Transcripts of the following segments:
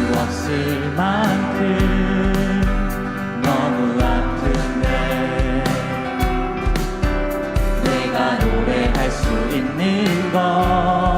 수 없을 만큼 너무 아픈데 내가 노래할 수 있는 것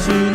Jesus.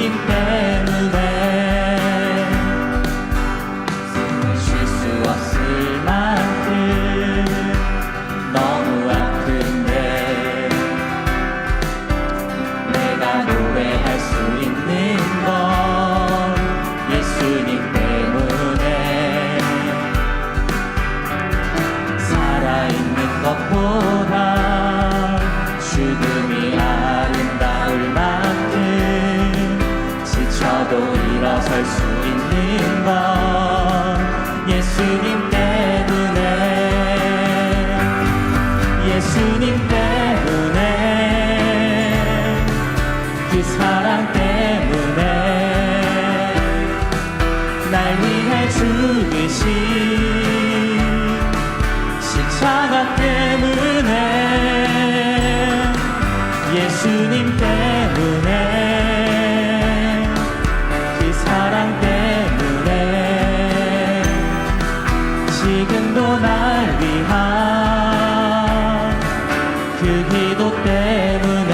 죽으신 십자가 때문에 예수님 때문에 그 사랑 때문에 지금도 날 위한 그 기도 때문에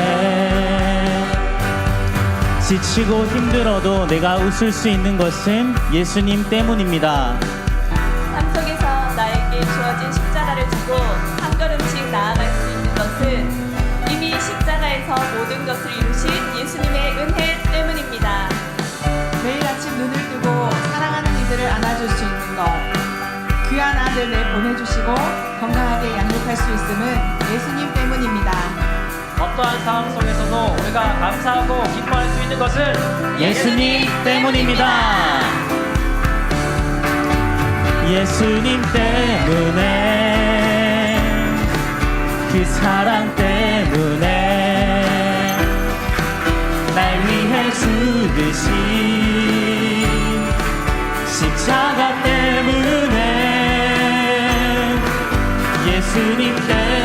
지치고 힘들어도 내가 웃을 수 있는 것은 예수님 때문입니다. 삶 속에서 나에게 주어진 십자가를 두고 한 걸음씩 나아갈 수 있는 것은 이미 십자가에서 모든 것을 이루신 예수님의 은혜 때문입니다. 매일 아침 눈을 뜨고 사랑하는 이들을 안아줄 수 있는 것. 귀한 아들을 보내주시고 건강하게 양육할 수 있음은 예수님 때문입니다. 어떠한 상황 속에서도 우리가 감사하고 기뻐할 수 있는 것은 예수님 때문입니다. 예수님 때문에 그 사랑 때문에 날 위해 죽으신 십자가 때문에 예수님 때문에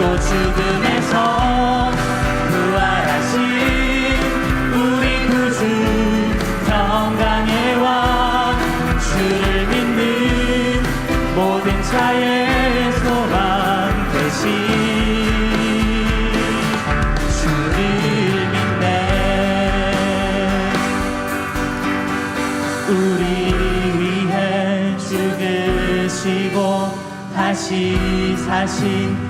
또 죽음에서 부활하신 우리 구주 평강의 왕 주를 믿는 모든 자의 소망 되신 주를 믿네. 우리 위해 죽으시고 다시 사신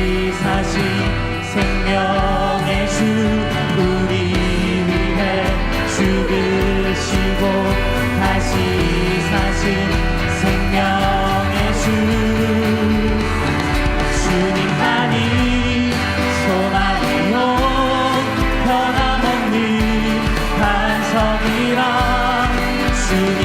soon.